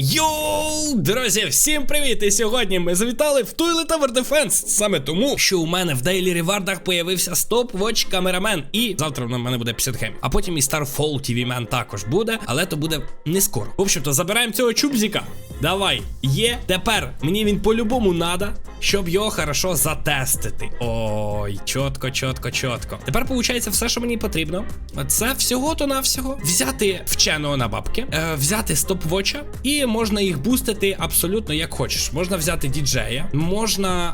Йоу, друзі, всім привіт! І сьогодні ми завітали в Toilet Tower Defense. Саме тому, що у мене в Daily ревардах появився Stopwatch камерамен. І завтра в мене буде 50 гем. А потім і Starfall TV Man також буде, але то буде не скоро. В общем-то, забираємо цього чубзіка. Давай, є. Тепер мені він по-любому надо, щоб його хорошо затестити. Ой, чітко, чітко, чітко. Тепер виходить все, що мені потрібно. Це всього-то навсього взяти вченого на бабки, е, взяти стопвоча, і можна їх бустити абсолютно як хочеш. Можна взяти діджея, можна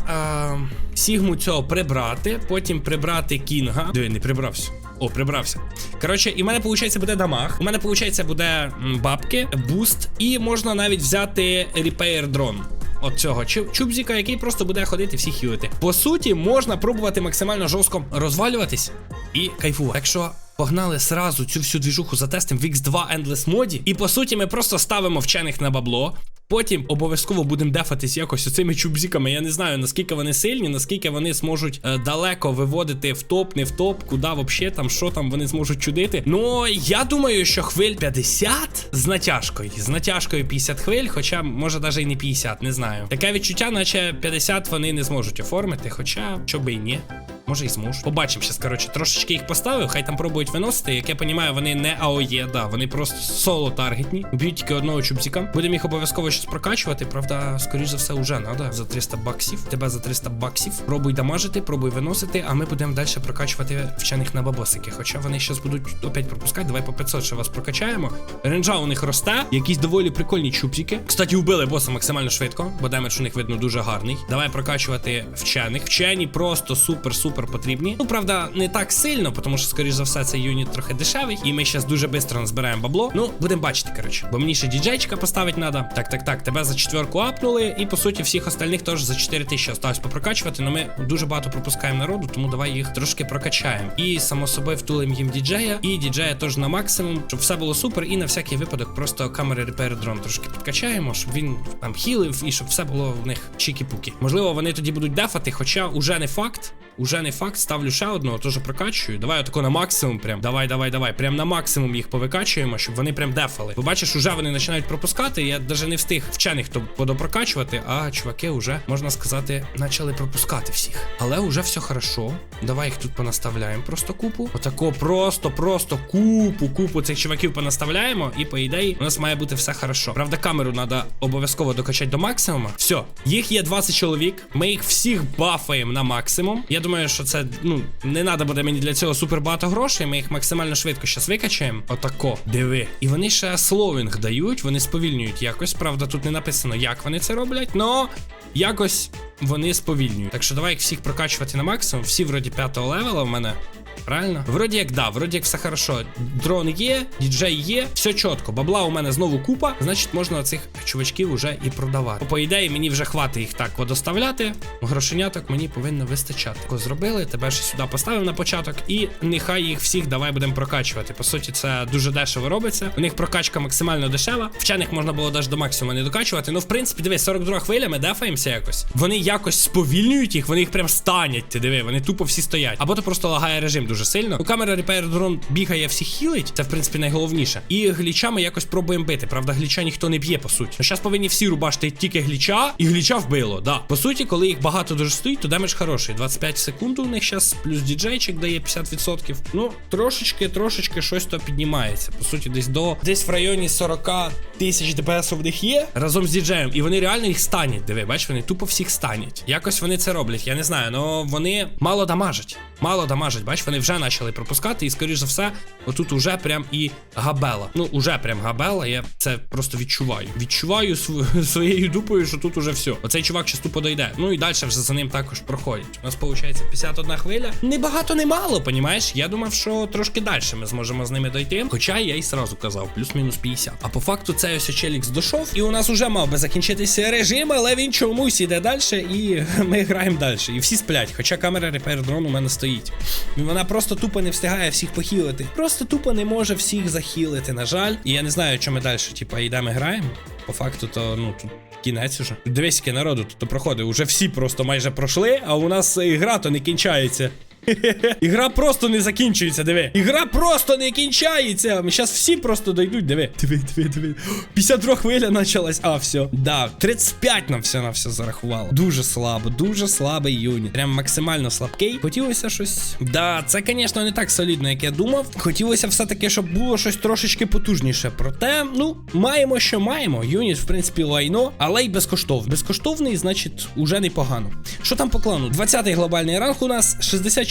е, сігму цього прибрати, потім прибрати кінга. Диви, не прибрався. О, прибрався. Коротше, і в мене виходить буде дамаг. У мене виходить буде бабки, буст, і можна навіть взяти репейр дрон. От цього чубзіка, який просто буде ходити всіх хілити. По суті, можна пробувати максимально жорстко розвалюватись і кайфувати. Так що погнали сразу цю всю двіжуху затестим в X2 Endless моді. І по суті, ми просто ставимо вчених на бабло. Потім обов'язково будемо дефатись якось оцими чубзіками. Я не знаю наскільки вони сильні, наскільки вони зможуть е, далеко виводити в топ, не в топ, куди вообще там, що там вони зможуть чудити. Ну я думаю, що хвиль 50 з натяжкою. З натяжкою 50 хвиль, хоча може навіть і не 50, не знаю. Таке відчуття, наче 50 вони не зможуть оформити, хоча що би і ні. Може і зможу. Побачимо зараз, коротше, трошечки їх поставив, хай там пробують виносити. Як я розумію, вони не АОЄ, да, вони просто соло таргетні. Б'ють тільки одного чубзіка. Будемо їх обов'язково щось прокачувати. Правда, скоріш за все, уже надо за 300 баксів. Тебе за 300 баксів. Пробуй дамажити, пробуй виносити, а ми будемо далі прокачувати вчених на бабосики. Хоча вони зараз будуть опять пропускати. Давай по 500 ще вас прокачаємо. Ренджа у них росте, якісь доволі прикольні чубзіки. Кстати, вбили боса максимально швидко, бо демедж у них видно дуже гарний. Давай прокачувати вчених. Вчені просто супер-супер потрібні. Ну, правда, не так сильно, тому що, скоріш за все, цей юніт трохи дешевий. І ми зараз дуже швидко назбираємо бабло. Ну, будемо бачити, коротше. Бо мені ще діджейчика поставити треба. Так, так, так. Тебе за четверку апнули, і по суті всіх остальних теж за 4 тисячі осталось попрокачувати. Ну ми дуже багато пропускаємо народу, тому давай їх трошки прокачаємо. І само собою втулимо їм діджея, і діджея теж на максимум, щоб все було супер. І на всякий випадок просто камери репер дрон трошки підкачаємо, щоб він там хілив і щоб все було в них чікі-пуки. Можливо, вони тоді будуть дефати, хоча уже не факт. Уже не факт, ставлю ще одного, теж прокачую. Давай отако на максимум прям. Давай, давай, давай. Прям на максимум їх повикачуємо, щоб вони прям дефали. Бо бачиш, уже вони починають пропускати. Я навіть не встиг вчених то подопрокачувати, а чуваки вже, можна сказати, почали пропускати всіх. Але вже все хорошо. Давай їх тут понаставляємо просто купу. Отако просто, просто купу, купу цих чуваків понаставляємо. І по ідеї у нас має бути все хорошо. Правда, камеру треба обов'язково докачати до максимуму. Все, їх є 20 чоловік. Ми їх всіх бафаємо на максимум. Я думаю, що це ну не треба буде мені для цього супер багато грошей. Ми їх максимально швидко зараз викачаємо. Отако, диви. І вони ще словінг дають, вони сповільнюють якось. Правда, тут не написано, як вони це роблять, но якось вони сповільнюють. Так що давай їх всіх прокачувати на максимум. Всі вроді п'ятого левела в мене. Правильно? Вроді як да, вроді як все хорошо. Дрон є, діджей є, все чітко. Бабла у мене знову купа, значить можна цих чувачків уже і продавати. По ідеї, мені вже хватить їх так подоставляти. Грошеняток мені повинно вистачати. Тако зробили, тебе ще сюди поставив на початок, і нехай їх всіх давай будемо прокачувати. По суті, це дуже дешево робиться. У них прокачка максимально дешева. Вчених можна було навіть до максимуму не докачувати. Ну, в принципі, дивись, 42 хвиля, ми дефаємося якось. Вони якось сповільнюють їх, вони їх прям станять. Ти диви, вони тупо всі стоять. Або то просто лагає режим дуже сильно. У камера Repair Drone бігає всіх хілить. Це в принципі найголовніше. І глічами якось пробуємо бити. Правда, гліча ніхто не б'є, по суті. Зараз повинні всі рубашити тільки гліча, і гліча вбило. Да. По суті, коли їх багато дуже стоїть, то демедж хороший. 25 секунд у них зараз, плюс діджейчик дає 50%. Ну, трошечки, трошечки щось то піднімається. По суті, десь до десь в районі 40 тисяч ДПС в них є разом з діджеєм. І вони реально їх станять. Диви, бач, вони тупо всіх станять. Якось вони це роблять. Я не знаю, але вони мало дамажать. Мало дамажать, бач, вони вже почали пропускати, і скоріш за все, отут уже прям і габела. Ну, уже прям габела. Я це просто відчуваю. Відчуваю св- своєю дупою, що тут уже все. Оцей чувак щас тупо дойде. Ну і далі вже за ним також проходять. У нас виходить 51 хвиля. Не багато, не мало, понімаєш? Я думав, що трошки далі ми зможемо з ними дойти. Хоча я й сразу казав, плюс-мінус 50. А по факту цей ось Челікс дошов, і у нас уже мав би закінчитися режим, але він чомусь іде далі, і ми граємо далі. І всі сплять. Хоча камера репер дрон у мене стоїть. І вона просто тупо не встигає всіх похілити. Просто тупо не може всіх захілити, на жаль. І я не знаю, що ми далі, типа, йдемо граємо. По факту, то ну тут. Кінець уже. Дивись, народу тут проходить. Уже всі просто майже пройшли, а у нас і гра то не кінчається. Ігра просто не закінчується, диви. Ігра просто не кінчається. Зараз всі просто дойдуть, диви. Диви, диви, диви. 52 хвиля почалась. А, все. Да, 35 нам все на все зарахувало. Дуже слабо, дуже слабий юніт. Прям максимально слабкий. Хотілося щось. Да, це, звісно, не так солідно, як я думав. Хотілося все-таки, щоб було щось трошечки потужніше. Проте, ну, маємо, що маємо. Юніт, в принципі, лайно, але й безкоштовний. Безкоштовний, значить, уже непогано. Що там по клану? 20-й глобальний ранг у нас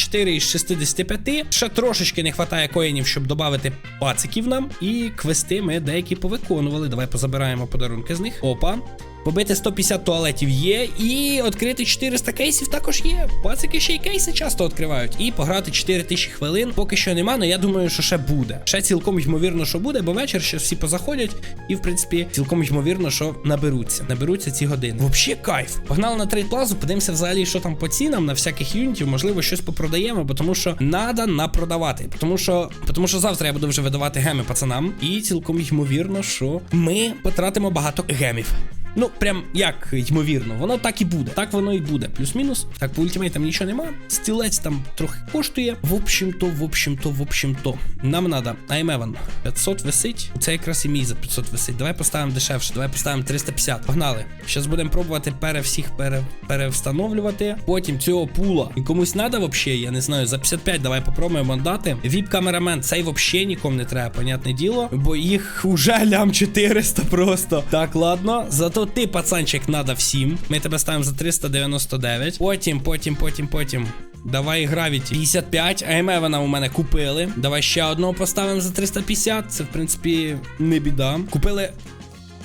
64 із 65. Ще трошечки не вистачає коїнів, щоб додати пациків нам. І квести ми деякі повиконували. Давай позабираємо подарунки з них. Опа. Побити 150 туалетів є, і відкрити 400 кейсів також є. Пацики ще й кейси часто відкривають. І пограти 4000 хвилин поки що нема, але я думаю, що ще буде. Ще цілком ймовірно, що буде, бо вечір ще всі позаходять, і в принципі цілком ймовірно, що наберуться. Наберуться ці години. Взагалі кайф. Погнали на трейд плазу, подивимося взагалі, що там по цінам на всяких юнітів. Можливо, щось попродаємо, бо тому що надо напродавати. Тому що, тому що завтра я буду вже видавати геми пацанам, і цілком ймовірно, що ми потратимо багато гемів. Ну, прям як ймовірно, воно так і буде. Так воно і буде. Плюс-мінус. Так, по ультимейтам нічого нема. Стілець там трохи коштує. В общем-то, в общем-то, в общем-то. Нам надо. Аймеван. 500 висить. Це якраз і мій за 500 висить. Давай поставимо дешевше. Давай поставимо 350. Погнали. Зараз будемо пробувати пере всіх пере, перевстановлювати. Потім цього пула. І комусь надо вообще, я не знаю, за 55 давай попробуємо дати. Віп-камерамен, цей вообще нікому не треба, понятне діло. Бо їх уже лям 400 просто. Так, ладно. Зато ти, пацанчик, надо всім. Ми тебе ставимо за 399. Потім, потім, потім, потім. Давай гравіті 55, АМ вона у мене купили. Давай ще одного поставимо за 350. Це, в принципі, не біда. Купили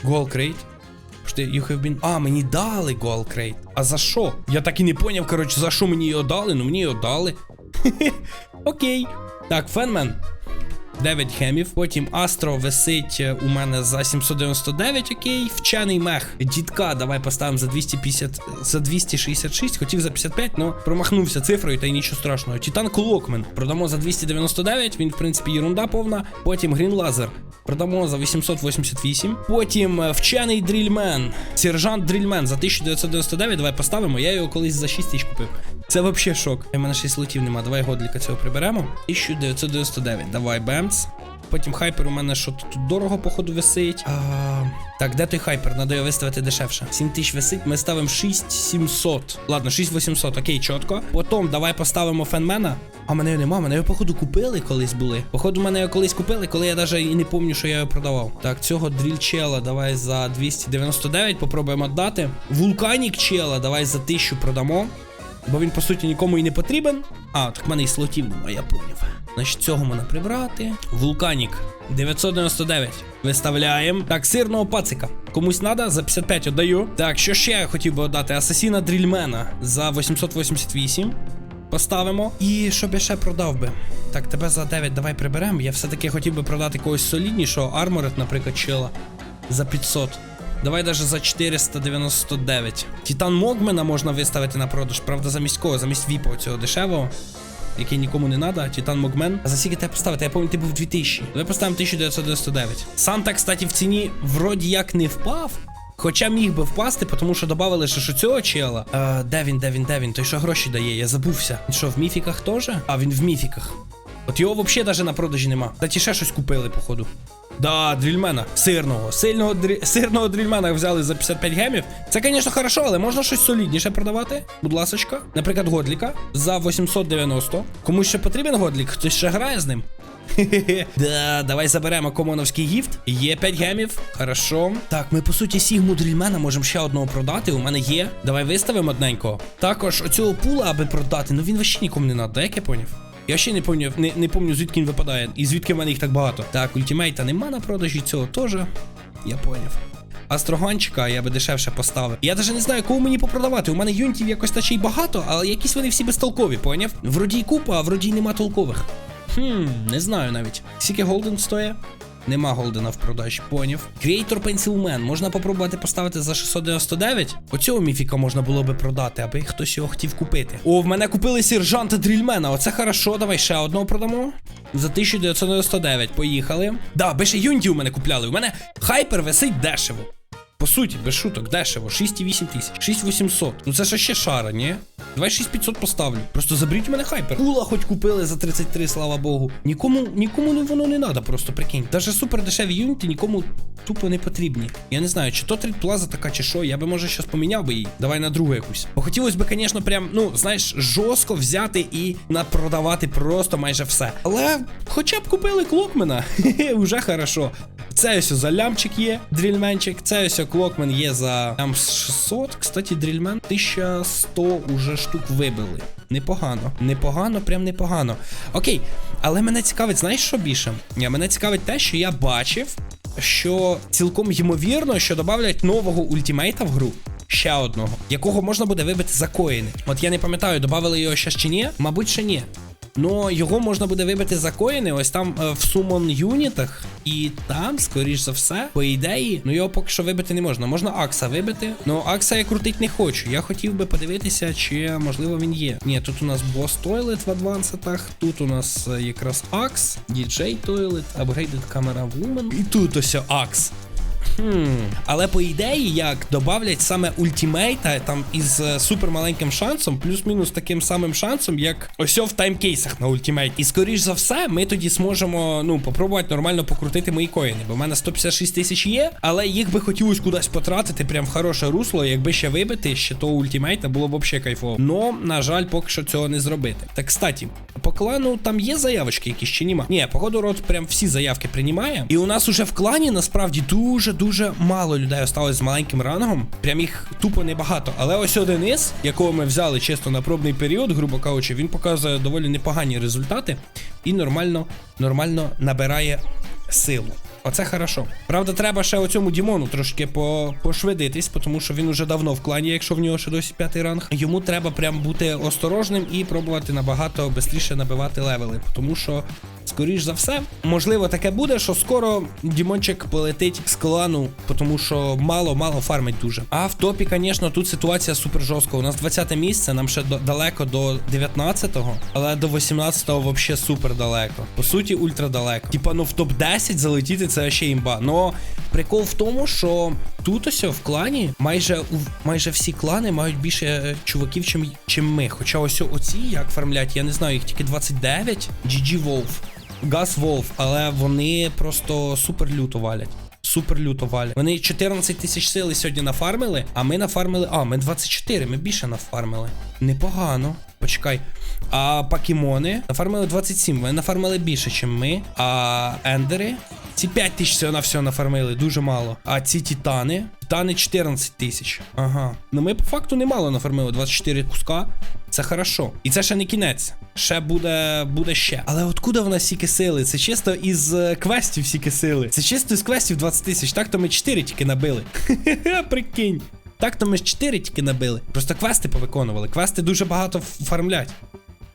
Гол крейт. You have been... А, мені дали гол крейт. А за що? Я так і не поняв, коротше, за що мені його дали? Ну мені його дали. Окей. Так, фенмен. 9 гемів. Потім Астро висить е, у мене за 799, окей. Вчений мех. Дітка, давай поставимо за 250, за 266, хотів за 55, але промахнувся цифрою, та й нічого страшного. Титан Клокмен. Продамо за 299, він, в принципі, єрунда повна. Потім Грін Лазер. Продамо за 888. Потім е, вчений дрільмен. Сержант дрільмен за 1999. Давай поставимо. Я його колись за 6 тисяч купив. Це вообще шок. У мене 6 лотів нема. Давай годліка цього приберемо. 1999. Давай, бемц. Потім хайпер у мене що тут дорого, походу, висить. А, так, де той хайпер? Надо його виставити дешевше. 7 тисяч висить. Ми ставимо 6700. Ладно, 6800, окей, чітко. Потім давай поставимо фенмена. А мене його нема, мене його, походу, купили колись були. Походу, мене його колись купили, коли я навіть і не пам'ятаю, що я його продавав. Так, цього дрільчела давай за 299, попробуємо віддати. Вулканік чела, давай за 1000 продамо. Бо він, по суті, нікому і не потрібен. А, так в мене і слотів немає, я поняв. Значить, цього можна прибрати. Вулканік 999. Виставляємо. Так, сирного пацика. Комусь надо, за 55 віддаю. Так, що ще я хотів би віддати? Асасіна Дрільмена за 888. Поставимо. І щоб я ще продав би. Так, тебе за 9 давай приберемо. Я все-таки хотів би продати когось соліднішого. Арморет, наприклад, чила. За 500. Давай даже за 499. Титан Могмена можна виставити на продаж. Правда, замість кого? Замість Віпа цього дешевого. Який нікому не треба, Титан Могмен. А за скільки тебе поставити? Я пам'ятаю, ти був 2000. Давай поставимо 1999. Санта, кстати, в ціні вроді як не впав. Хоча міг би впасти, тому що додали що цього чела. Е, де він, де він, де він? Той що гроші дає, я забувся. Він що, в міфіках теж? А, він в міфіках. От його взагалі навіть на продажі нема. Та ті ще щось купили, походу. Да, дрільмена. Сирного. Сильного дрі... Сирного дрільмена взяли за 55 гемів. Це, звісно, хорошо, але можна щось солідніше продавати. Будь ласочка. Наприклад, Годліка за 890. Комусь ще потрібен Годлік? Хтось ще грає з ним? Да, давай заберемо комоновський гіфт. Є 5 гемів. Хорошо. Так, ми по суті Сігму Дрільмена можемо ще одного продати. У мене є. Давай виставимо одненького. Також оцього пула, аби продати. Ну він вообще нікому не надо, як я поняв? Я ще не пам'ятаю, не, не пам'ятаю, звідки він випадає. І звідки в мене їх так багато. Так, ультимейта нема на продажі, цього теж. Я поняв. Астроганчика я би дешевше поставив. Я навіть не знаю, кого мені попродавати. У мене юнітів якось наче й багато, але якісь вони всі безтолкові, поняв? Вроді й купа, а вроді нема толкових. Хм, не знаю навіть. Скільки голден стоїть? Нема голдена в продажі, понів. Creator Pencil Man можна попробувати поставити за 699. Оцього міфіка можна було би продати, аби хтось його хотів купити. О, в мене купили сержанта дрільмена. Оце хорошо. Давай ще одного продамо. За 1999. Поїхали. Да, би ще юнді у мене купляли. У мене хайпер висить дешево. По суті, без шуток, дешево, 6,8 тисяч, 6800. Ну це ж ще шара, ні? Давай 6500 поставлю. Просто заберіть у мене хайпер. Кула хоч купили за 33, слава Богу. Нікому, нікому не воно не треба, просто прикинь. Даже супер дешеві юніти нікому тупо не потрібні. Я не знаю, чи то трейдплаза така, чи що. Я би може щас поміняв би її. Давай на другу якусь. Бо хотілося б, звісно, прям, ну, знаєш, жорстко взяти і напродавати просто майже все. Але хоча б купили клокмена. Уже хорошо. Це ось за лямчик є, дрільменчик. Це ось клокмен є за там 600. Кстати, дрільмен 1100 уже штук вибили. Непогано. Непогано, прям непогано. Окей, але мене цікавить, знаєш що більше? Мене цікавить те, що я бачив, що цілком ймовірно, що додавлять нового ультимейта в гру. Ще одного, якого можна буде вибити за коїни. От я не пам'ятаю, додавали його ще чи ні? Мабуть, ще ні. Ну, його можна буде вибити за коїни, ось там е, в сумон юнітах. І там, скоріш за все, по ідеї, ну його поки що вибити не можна. Можна Акса вибити. Ну, Акса я крутить не хочу. Я хотів би подивитися, чи можливо він є. Ні, тут у нас бос Toilet в адвансетах, тут у нас е, якраз Акс, DJ Toilet, Upgraded Camera Woman. І тут ось Акс. Хм. Але по ідеї, як добавлять саме ультимейта там із е, супер маленьким шансом, плюс-мінус таким самим шансом, як ось в таймкейсах на ультимейт. І скоріш за все, ми тоді зможемо ну попробувати нормально покрутити мої коїни. Бо в мене 156 тисяч є, але їх би хотілося кудись потратити, прям в хороше русло. Якби ще вибити, ще того ультимейта було б взагалі кайфово. Но, на жаль, поки що цього не зробити. Так, кстати, по клану там є заявочки якісь чи нема? Ні, походу рот прям всі заявки приймає. І у нас уже в клані насправді дуже дуже мало людей осталось з маленьким рангом. Прям їх тупо небагато. Але ось один із, якого ми взяли чисто на пробний період, грубо кажучи, він показує доволі непогані результати і нормально, нормально набирає силу. Оце хорошо. Правда, треба ще оцьому Дімону трошки по, пошвидитись, тому що він уже давно в клані, якщо в нього ще досі п'ятий ранг. Йому треба прям бути осторожним і пробувати набагато швидше набивати левели. Тому що, скоріш за все, можливо, таке буде, що скоро Дімончик полетить з клану, тому що мало-мало фармить дуже. А в топі, звісно, тут ситуація супер жорстка. У нас 20 місце, нам ще далеко до 19-го, але до 18-го взагалі супер далеко. По суті, ультра далеко. Типа, ну в топ-10 залетіти це ще імба. Но прикол в тому, що тут ось в клані майже майже всі клани мають більше е, чуваків, чим, чим ми. Хоча ось оці, як фармлять, я не знаю, їх тільки 29. GG Wolf. Газ Wolf, але вони просто супер люто валять. Супер люто валять. Вони 14 тисяч сили сьогодні нафармили, а ми нафармили. А, ми 24, ми більше нафармили. Непогано. Почекай. А покемони нафармили 27. Вони нафармили більше, ніж ми. А ендери. Ці 5 тисяч всього на все нафармили, дуже мало. А ці титани. Титани 14 тисяч. Ага. Ну ми по факту немало нафармили. 24 куска. Це хорошо. І це ще не кінець. Ще буде буде ще. Але откуда в нас стільки сили? Це чисто із е, квестів стільки сили. Це чисто із квестів 20 тисяч. Так то ми 4 тільки набили. Прикинь. Так то ми ж 4 тільки набили. Просто квести повиконували. Квести дуже багато фармлять.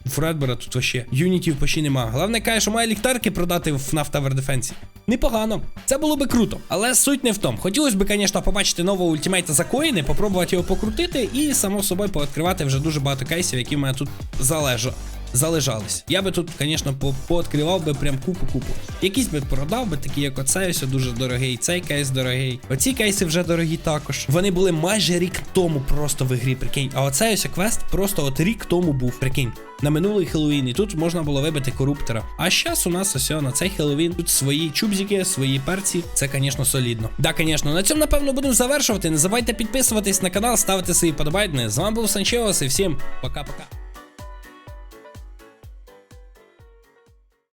У Фредбера тут вообще юнітів почти нема. Головне каже, що має ліхтарки продати в FNAF Tower Defense. Непогано. Це було би круто. Але суть не в тому. Хотілося б, звісно, побачити нового ультимейта за коїни, попробувати його покрутити і само собою пооткривати вже дуже багато кейсів, які в мене тут залежать. Залежались. Я би тут, звісно, по пооткривав би прям купу-купу. Якісь би продав би, такі як оцей, ось дуже дорогий, цей кейс дорогий. Оці кейси вже дорогі також. Вони були майже рік тому просто в ігрі, прикинь. А оцей ось квест просто от рік тому був, прикинь. На минулий Хеллоуін, і тут можна було вибити коруптора. А зараз у нас ось на цей Хеллоуін тут свої чубзики, свої перці. Це, звісно, солідно. Да, звісно, на цьому напевно будемо завершувати. Не забувайте підписуватись на канал, ставити свої подобайки. З вами був Санчеос і всім пока-пока.